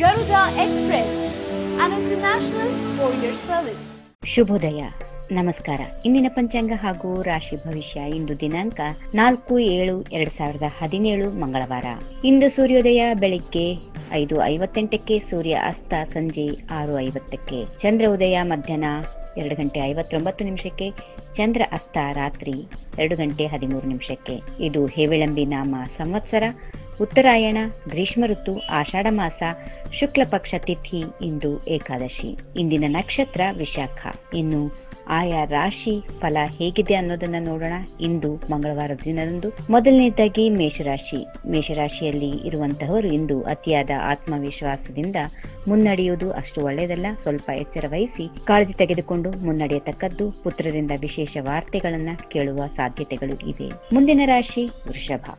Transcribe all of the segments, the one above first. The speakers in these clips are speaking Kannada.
Garuda Express, an international courier service. ಶುಭೋದಯ. ನಮಸ್ಕಾರ. ಇಂದಿನ ಪಂಚಾಂಗ ಹಾಗೂ ರಾಶಿ ಭವಿಷ್ಯ ಇಂದು ದಿನಾಂಕ ನಾಲ್ಕು ಏಳು ಎರಡ್ ಸಾವಿರದ ಹದಿನೇಳು ಮಂಗಳವಾರ. ಇಂದು ಸೂರ್ಯೋದಯ ಬೆಳಿಗ್ಗೆ ಐದು ಐವತ್ತೆಂಟಕ್ಕೆ ಸೂರ್ಯ ಅಸ್ತ ಸಂಜೆ ಆರು ಐವತ್ತಕ್ಕೆ ಚಂದ್ರ ಉದಯ ಮಧ್ಯಾಹ್ನ ಎರಡು ಗಂಟೆ ಐವತ್ತೊಂಬತ್ತು ನಿಮಿಷಕ್ಕೆ ಚಂದ್ರ ಅಸ್ತ ರಾತ್ರಿ ಎರಡು ಗಂಟೆ ಹದಿಮೂರು ನಿಮಿಷಕ್ಕೆ. ಇದು ಹೇವಿಳಂಬಿ ನಾಮ ಸಂವತ್ಸರ, ಉತ್ತರಾಯಣ, ಗ್ರೀಷ್ಮ ಋತು, ಆಷಾಢ ಮಾಸ, ಶುಕ್ಲ ಪಕ್ಷ ತಿಥಿ ಇಂದು ಏಕಾದಶಿ. ಇಂದಿನ ನಕ್ಷತ್ರ ವಿಶಾಖ. ಇನ್ನು ಆಯಾ ರಾಶಿ ಫಲ ಹೇಗಿದೆ ಅನ್ನೋದನ್ನ ನೋಡೋಣ. ಇಂದು ಮಂಗಳವಾರ ದಿನದಂದು ಮೊದಲನೇದಾಗಿ ಮೇಷರಾಶಿ. ಮೇಷರಾಶಿಯಲ್ಲಿ ಇರುವಂತಹವರು ಇಂದು ಅತಿಯಾದ ಆತ್ಮವಿಶ್ವಾಸದಿಂದ ಮುನ್ನಡೆಯುವುದು ಅಷ್ಟು ಒಳ್ಳೆಯದಲ್ಲ. ಸ್ವಲ್ಪ ಎಚ್ಚರ ವಹಿಸಿ ಕಾಳಜಿ ತೆಗೆದುಕೊಂಡು ಮುನ್ನಡೆಯತಕ್ಕದ್ದು ಪುತ್ರರಿಂದ ವಿಶೇಷ ವಾರ್ತೆಗಳನ್ನ ಕೇಳುವ ಸಾಧ್ಯತೆಗಳು ಇವೆ. ಮುಂದಿನ ರಾಶಿ ವೃಷಭ.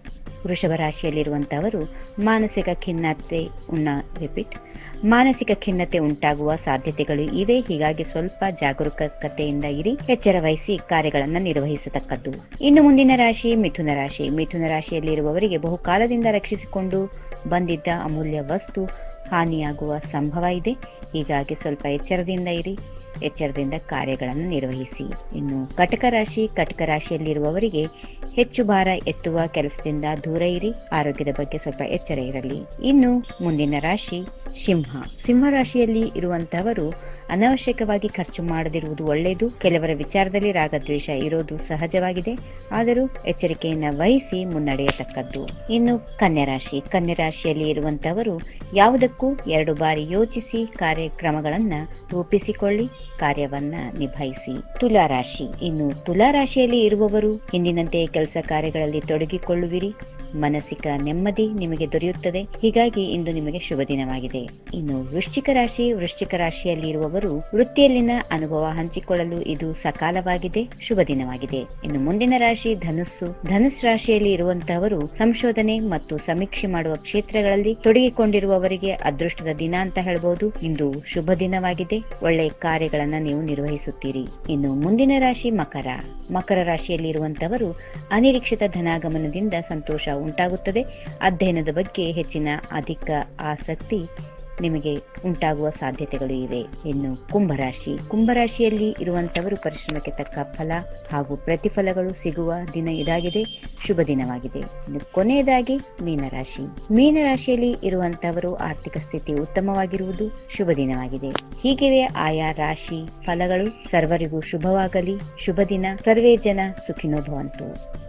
ವೃಷಭ ರಾಶಿಯಲ್ಲಿರುವಂತಹವರು ಮಾನಸಿಕ ಖಿನ್ನತೆ ಉನ್ನ ರಿಪೀಟ್ ಮಾನಸಿಕ ಖಿನ್ನತೆ ಉಂಟಾಗುವ ಸಾಧ್ಯತೆಗಳು ಇವೆ. ಹೀಗಾಗಿ ಸ್ವಲ್ಪ ಜಾಗರೂಕತೆಯಿಂದ ಇರಿ ಎಚ್ಚರ ವಹಿಸಿ ಕಾರ್ಯಗಳನ್ನು ನಿರ್ವಹಿಸತಕ್ಕದ್ದು. ಇನ್ನು ಮುಂದಿನ ರಾಶಿ ಮಿಥುನ ರಾಶಿ. ಮಿಥುನ ರಾಶಿಯಲ್ಲಿರುವವರಿಗೆ ಬಹುಕಾಲದಿಂದ ರಕ್ಷಿಸಿಕೊಂಡು ಬಂದಿದ್ದ ಅಮೂಲ್ಯ ವಸ್ತು ಹಾನಿಯಾಗುವ ಸಂಭವ ಇದೆ. ಹೀಗಾಗಿ ಸ್ವಲ್ಪ ಎಚ್ಚರದಿಂದ ಇರಿ. ಎಚ್ಚರದಿಂದ ಕಾರ್ಯಗಳನ್ನು ನಿರ್ವಹಿಸಿ. ಇನ್ನು ಕಟಕ ರಾಶಿ, ಕಟಕ ರಾಶಿಯಲ್ಲಿರುವವರಿಗೆ ಹೆಚ್ಚು ಭಾರ ಎತ್ತುವ ಕೆಲಸದಿಂದ ದೂರ ಇರಿ. ಆರೋಗ್ಯದ ಬಗ್ಗೆ ಸ್ವಲ್ಪ ಎಚ್ಚರ ಇರಲಿ. ಇನ್ನು ಮುಂದಿನ ರಾಶಿ, ಸಿಂಹ. ಸಿಂಹ ರಾಶಿಯಲ್ಲಿ ಇರುವಂತಹವರು ಅನಾವಶ್ಯಕವಾಗಿ ಖರ್ಚು ಮಾಡದಿರುವುದು ಒಳ್ಳೆಯದು. ಕೆಲವರ ವಿಚಾರದಲ್ಲಿ ರಾಗದ್ವೇಷ ಇರೋದು ಸಹಜವಾಗಿದೆ. ಆದರೂ ಎಚ್ಚರಿಕೆಯನ್ನು ವಹಿಸಿ ಮುನ್ನಡೆಯತಕ್ಕದ್ದು. ಇನ್ನು ಕನ್ಯಾ ರಾಶಿ, ಕನ್ಯಾ ರಾಶಿಯಲ್ಲಿ ಇರುವಂತಹವರು ಯಾವುದಕ್ಕೂ ಎರಡು ಬಾರಿ ಯೋಚಿಸಿ ಕಾರ್ಯಕ್ರಮಗಳನ್ನು ರೂಪಿಸಿಕೊಳ್ಳಿ. ಕಾರ್ಯವನ್ನ ನಿಭಾಯಿಸಿ. ತುಲಾ ರಾಶಿ. ಇನ್ನು ತುಲಾ ರಾಶಿಯಲ್ಲಿ ಇರುವವರು, ಹಿಂದಿನಂತೆ ಕೆಲಸ ಕಾರ್ಯಗಳಲ್ಲಿ ತೊಡಗಿಕೊಳ್ಳುವಿರಿ. ಮಾನಸಿಕ ನೆಮ್ಮದಿ ನಿಮಗೆ ದೊರೆಯುತ್ತದೆ. ಹೀಗಾಗಿ ಇಂದು ನಿಮಗೆ ಶುಭ ದಿನವಾಗಿದೆ. ಇನ್ನು ವೃಶ್ಚಿಕ ರಾಶಿ. ವೃಶ್ಚಿಕ ರಾಶಿಯಲ್ಲಿ ಇರುವವರು, ವೃತ್ತಿಯಲ್ಲಿನ ಅನುಭವ ಹಂಚಿಕೊಳ್ಳಲು ಇದು ಸಕಾಲವಾಗಿದೆ. ಶುಭ ದಿನವಾಗಿದೆ. ಇನ್ನು ಮುಂದಿನ ರಾಶಿ ಧನುಸ್ಸು. ಧನುಸ್ ರಾಶಿಯಲ್ಲಿ ಇರುವಂತಹವರು ಸಂಶೋಧನೆ ಮತ್ತು ಸಮೀಕ್ಷೆ ಮಾಡುವ ಕ್ಷೇತ್ರಗಳಲ್ಲಿ ತೊಡಗಿಕೊಂಡಿರುವವರಿಗೆ ಅದೃಷ್ಟದ ದಿನ ಅಂತ ಹೇಳಬಹುದು ಇಂದು ಶುಭ ದಿನವಾಗಿದೆ. ಒಳ್ಳೆ ಕಾರ್ಯಗಳನ್ನ ನೀವು ನಿರ್ವಹಿಸುತ್ತೀರಿ. ಇನ್ನು ಮುಂದಿನ ರಾಶಿ ಮಕರ. ಮಕರ ರಾಶಿಯಲ್ಲಿ ಇರುವಂತವರು ಅನಿರೀಕ್ಷಿತ ಧನಾಗಮನದಿಂದ ಸಂತೋಷ ಉಂಟಾಗುತ್ತದೆ. ಅಧ್ಯಯನದ ಬಗ್ಗೆ ಹೆಚ್ಚಿನ ಅಧಿಕ ಆಸಕ್ತಿ ನಿಮಗೆ ಉಂಟಾಗುವ ಸಾಧ್ಯತೆಗಳು ಇವೆ. ಇನ್ನು ಕುಂಭರಾಶಿ. ಕುಂಭರಾಶಿಯಲ್ಲಿ ಇರುವಂತವರು ಪರಿಶ್ರಮಕ್ಕೆ ತಕ್ಕ ಫಲ ಹಾಗೂ ಪ್ರತಿಫಲಗಳು ಸಿಗುವ ದಿನ ಇದಾಗಿದೆ. ಶುಭ ದಿನವಾಗಿದೆ. ಇನ್ನು ಕೊನೆಯದಾಗಿ ಮೀನರಾಶಿ. ಮೀನರಾಶಿಯಲ್ಲಿ ಇರುವಂತವರು ಆರ್ಥಿಕ ಸ್ಥಿತಿ ಉತ್ತಮವಾಗಿರುವುದು ಶುಭ ದಿನವಾಗಿದೆ. ಹೀಗಿವೆ ಆಯಾ ರಾಶಿ ಫಲಗಳು ಸರ್ವರಿಗೂ ಶುಭವಾಗಲಿ. ಶುಭ ದಿನ. ಸರ್ವೇ ಜನ ಸುಖಿನೋ ಭವಂತು